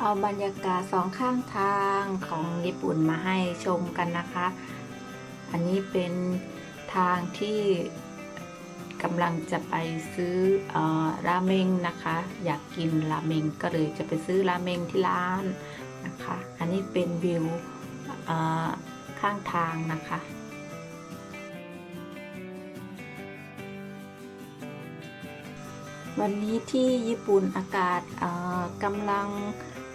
เอาบรรยากาศสองข้างทางของญี่ปุ่นมาให้ชมกันนะคะ อันนี้เป็นทางที่กำลังจะไปซื้ออราเมงนะคะ อยากกินราเมงก็เลยจะไปซื้อราเมงที่ร้านนะคะ อันนี้เป็นวิวข้างทางนะคะ วันนี้ที่ญี่ปุ่นอากาศกำลัง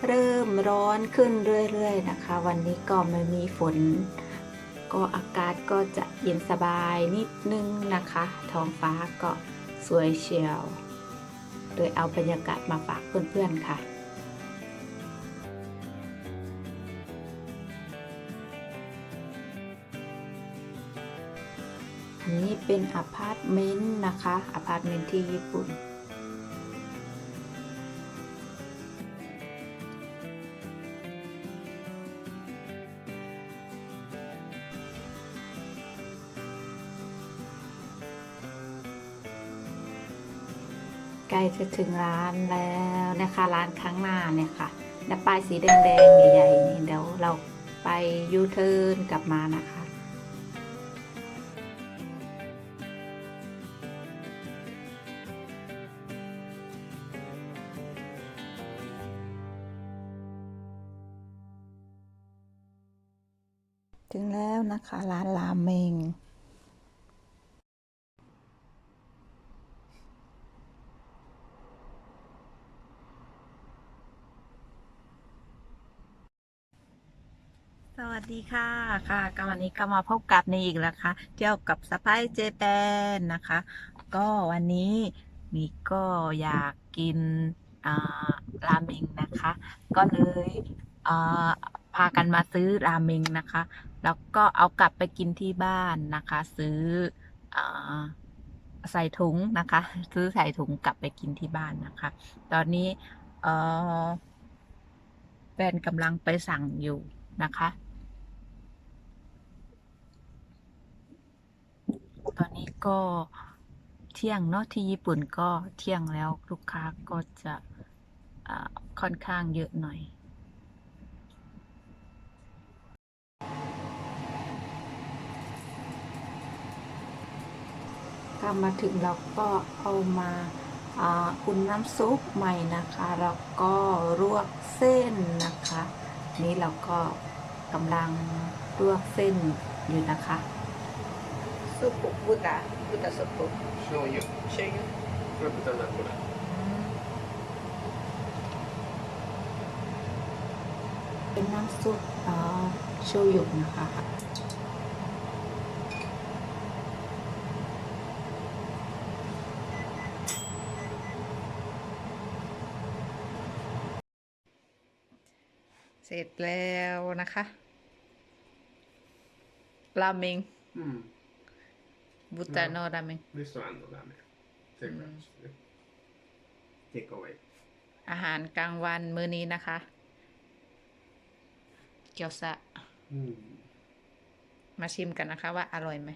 เริ่มร้อนขึ้นเรื่อยๆนะคะ วันนี้ก็ไม่มีฝน ก็อากาศก็จะเย็นสบายนิดนึงนะคะ ท้องฟ้าก็สวยเชียว โดยเอาบรรยากาศมาฝากเพื่อนๆค่ะอันนี้เป็นอพาร์ตเมนต์นะคะ อพาร์ตเมนต์ที่ญี่ปุ่น ใกล้จะถึงร้านแล้วนะคะ ร้านข้างหน้าเนี่ยค่ะและป้ายสีแดงๆใหญ่ๆนี่เดี๋ยวเราไปยูเทิร์นกลับมานะคะถึงแล้วนะคะ ร้านราเมง วัสดีค่ะค่ะก็วันนี้ก็มาพบกับในอีกแล้วค่ะเที่ยวกับสไปเจแปนนะคะ ก็วันนี้มีก็อยากกินอ่าราเมงนะคะ ก็เลยอ่าพากันมาซื้อราเมงนะคะ แล้วก็เอากลับไปกินที่บ้านนะคะ ซื้ออาใส่ถุงนะคะ ซื้อใส่ถุงกลับไปกินที่บ้านนะคะ ตอนนี้เออแฟนกำลังไปสั่งอยู่นะคะ ตอ นี้ก็เที่ยงเนาะที่ญี่ปุ่นก็เที่ยงแล้วลูกค้าก็จะค่อนข้างเยอะหน่อยถ้ามาถึงเราก็เอามาอุ่นน้ำซุปใหม่นะคะ แล้วก็ลวกเส้นนะคะ นี่เราก็กำลังลวกเส้นอยู่นะคะ ซุปบุตะบุตะซุป 醤油 เชย これ豚だこれ เป็นน้ำซุปอ่าโชยุนะคะ เสร็จแล้วนะคะ ราเมง うん บุตะโนราเม Butter, no, ramen. Det står ändå ramen. Till mm. lunch. Take away. อาหารกลางวันมื้อนี้นะคะ เกี๊ยวซะ อืม มาชิมกันนะคะว่าอร่อยไหม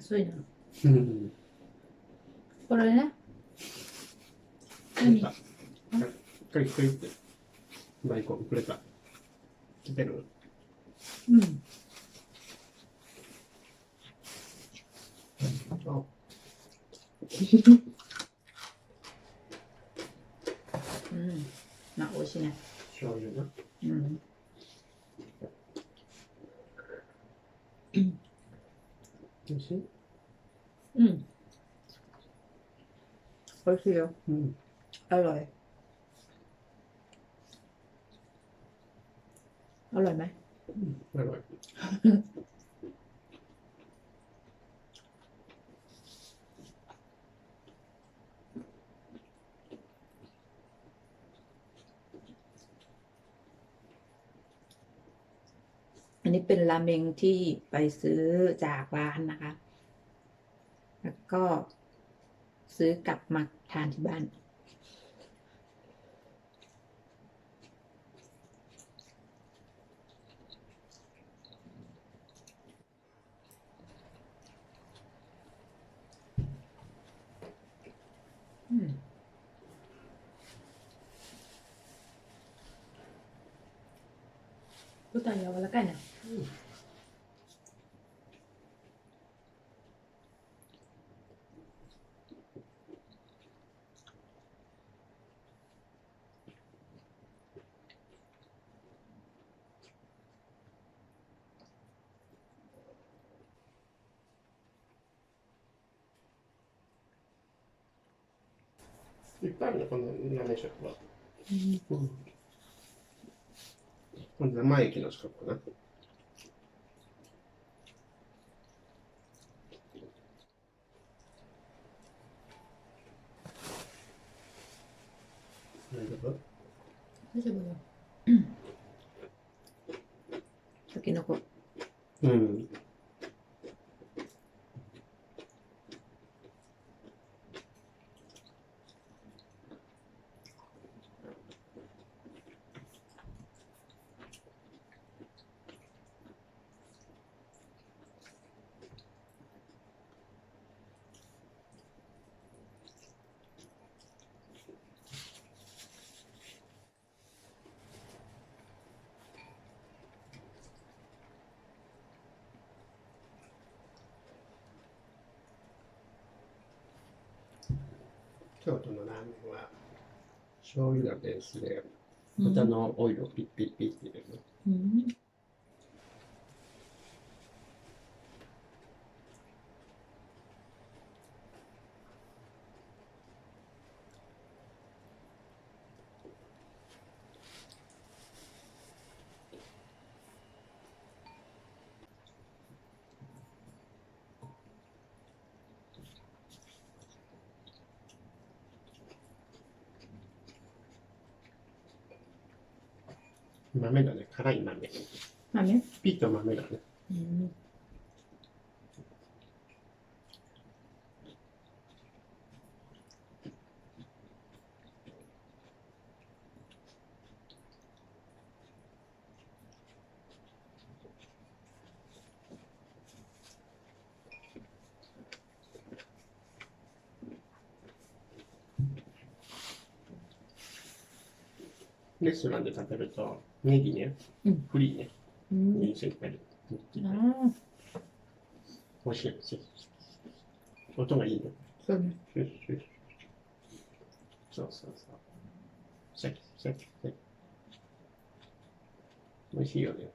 熱いな。これね。何？クリックリって大根くれた来てる？うん。あ ก็เคียอร่อย อร่อยไหมอร่อย อันนี้เป็นราเมงที่ไปซื้อจากร้านนะคะ แล้วก็ ซื้อกลับมาทานที่บ้าน อืม 豚柔らかい いっぱいあるね、この豆食は。うん。この生駅の近くかな。大丈夫？大丈夫よ。たけのこ。うん。京都のラーメンは醤油がベースで豚のオイルをピッピッピッって入れるの。うん。豆だね、辛い豆。豆？ピッと豆だね。うん。レストランで食べると、ネギね、うんフリーね、うん。にしっかり乗っててああ、美味しいですよ。音がいいね。そうね。シュッシュッそうそうそう。シャキシャキシャキ。美味しいよね。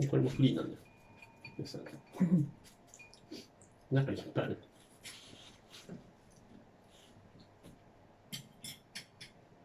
でこれもフリーなんだよ。中にいっぱいある。